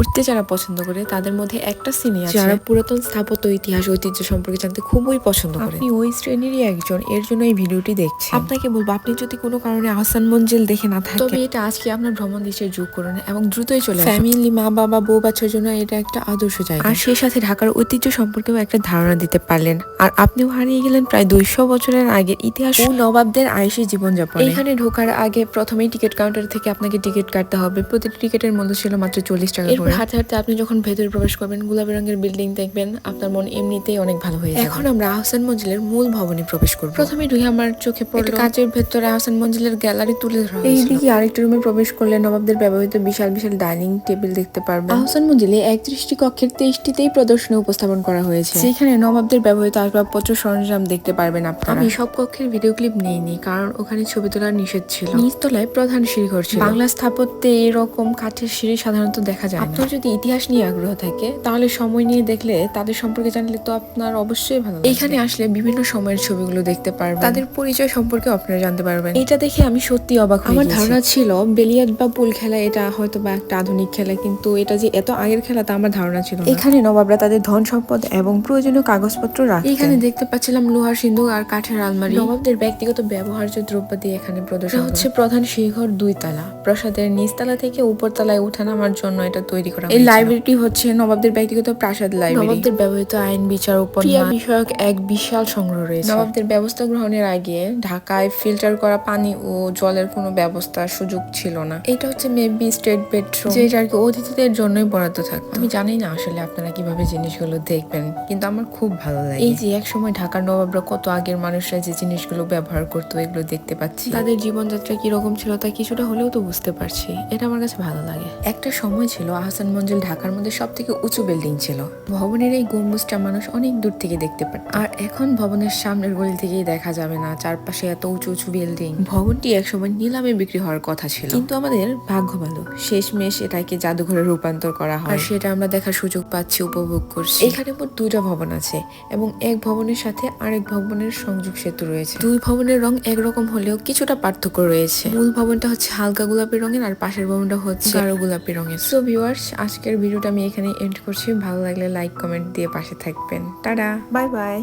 ঘুরতে যারা পছন্দ করে তাদের মধ্যে একটা শ্রেণি আছে। যারা পুরাতন স্থাপত্য ইতিহাস ঐতিহ্য সম্পর্কে জানতে খুবই পছন্দ করে। আপনি ওই শ্রেণীরই একজন এর জন্য এই ভিডিওটি দেখছেন। আপনাকে বলব আপনি যদি কোনো কারণে আহসান মঞ্জিল দেখে না থাকেন। তবে এটা আজকে আপনার ভ্রমণ দেশে যোগ করুন এবং দ্রুতই চলে ফ্যামিলি মা বাবা বউ বাচ্চার জন্য এটা একটা আদর্শ জায়গা। আর সেই সাথে ঢাকার ঐতিহ্য সম্পর্কেও একটা ধারণা দিতে পারলেন। আর আপনিও হারিয়ে গেলেন প্রায় দুইশো বছরের আগের ইতিহাস ও নবাবদের আয়সী জীবনযাপন। এখানে ঢোকার আগে প্রথমেই টিকিট কাউন্টার থেকে আপনাকে টিকিট কাটতে হবে। প্রতিটি টিকিটের মূল্য ছিল মাত্র চল্লিশ টাকা করে হাঁটতে হাঁটতে আপনি যখন ভেতরে প্রবেশ করবেন গোলাপি রঙের বিল্ডিং দেখবেন আপনার মন এমনিতেই অনেক ভালো হয়ে যাবে। এখন আমরা আহসান মঞ্জিলের মূল ভবনে প্রবেশ করব। প্রথমে ঢুকে আমার চোখে পড়ল কাচের ভেতরে আহসান মঞ্জিলের গ্যালারি তুলে ধরা এইদিকে আরেকটা রুমে প্রবেশ করলে নবাবদের ব্যবহৃত বিশাল বিশাল ডাইনিং টেবিল দেখতে পারবেন। আহসান মঞ্জিলে একত্রিশটি কক্ষের তেইশটিতেই প্রদর্শনী উপস্থাপন করা হয়েছে। সেখানে নবাবদের ব্যবহৃত আসবাবপত্র সরঞ্জাম দেখতে পারবেন আপনারা। আমি সব কক্ষের ভিডিও ক্লিপ নিইনি কারণ ওখানে ছবি তোলার নিষেধ ছিল। নিচতলায় প্রধান সিঁড়ি সিঁড়িঘর ছিল। বাংলা স্থাপত্যে এরকম কাঠের সিঁড়ি সাধারণত দেখা যায় না। আপনার যদি ইতিহাস নিয়ে আগ্রহ থাকে তাহলে সময় নিয়ে দেখলে তাদের সম্পর্কে জানলে তো আপনার অবশ্যই ভালো এখানে আসলে বিভিন্ন সময়ের ছবিগুলো দেখতে পারবেন। তাদের পরিচয় সম্পর্কে আপনারা জানতে পারবেন। এটা দেখে আমি সত্যি অবাক আমার ধারণা ছিল বেলিয়াদ বা পুল খেলা এটা হয়তো বা একটা আধুনিক খেলা কিন্তু এটা যে এত আগের খেলা তা আমার ধারণা ছিল এখানে নবাবরা তাদের ধন সম্পদ এবং প্রয়োজনীয় কাগজপত্র রাখে এখানে দেখতে পাচ্ছিলাম লোহার সিন্ধুক আর কাঠের আলমারি। নবাবদের ব্যক্তিগত ব্যবহার্য দ্রব্যাদি এখানে প্রদর্শন হচ্ছে প্রধান সিংহর দুই তালা প্রাসাদের নিচতলা থেকে উপরতলায় উঠা নামার জন্য এটা তৈরি করা এই লাইব্রেরিটি হচ্ছে নবাবদের ব্যক্তিগত প্রাসাদ লাইব্রেরি নবাবদের ব্যবহৃত আইন বিচার উপন্যাস। বিষয়ক এক বিশাল সংগ্রহ রয়েছে। নবাবদের ব্যবস্থা গ্রহণের আগে ঢাকায় ফিল্টার করা পানি ও জলের কোনো ব্যবস্থা সুযোগ ছিল না। এটা হচ্ছে মেবি স্টেট বেডরুম যেটা আর কি অতিথিদের জন্যই বরাদ্দ থাকতো। আমি জানি না আসলে আপনারা কীভাবে জিনিসগুলো দেখবেন কিন্তু আমার খুব ভালো লাগে। এই যে এক সময় ঢাকার নবাবরা কত আগের মানুষরা যে জিনিসগুলো ব্যবহার করতো এগুলো দেখতে পাচ্ছি। তাদের জীবনযাত্রা কীরকম ছিল তা কিছুটা হলেও তো বুঝতে পারছি। এটা আমার কাছে ভালো লাগে। একটা সময় ছিল আহসান মঞ্জিল ঢাকার মধ্যে সব থেকে উঁচু বিল্ডিং ছিল। ভবনের এই গম্বুজটা মানুষ অনেক দূর থেকে দেখতে পারত আর এখন ভবনের সামনের গলি থেকেই দেখা যাবে না চারপাশে এত উঁচু উঁচু বিল্ডিং ভবনটি একসময় নিলামে বিক্রি হওয়ার কথা ছিল। কিন্তু আমাদের ভাগ্য ভালো শেষমেশ এটাকে জাদুঘরে রূপান্তর করা হয়। আর সেটা আমরা দেখার সুযোগ পাচ্ছি, উপভোগ করছি। এখানে মোট দুটা ভবন আছে এবং এক ভবনের সাথে আরেক ভবনের সংযোগ সেতু রয়েছে। দুই ভবনের রং একরকম হলেও কিছুটা পার্থক্য রয়েছে। মূল ভবনটা হচ্ছে হালকা গোলাপি রঙের আর পাশের ভবনটা হচ্ছে গাঢ় গোলাপি রঙের। সো ভিউয়ার্স আজকের ভিডিওটা আমি এখানে এন্ড করছি। ভালো লাগলে লাইক কমেন্ট দিয়ে পাশে থাকবেন। টাটা! Bye bye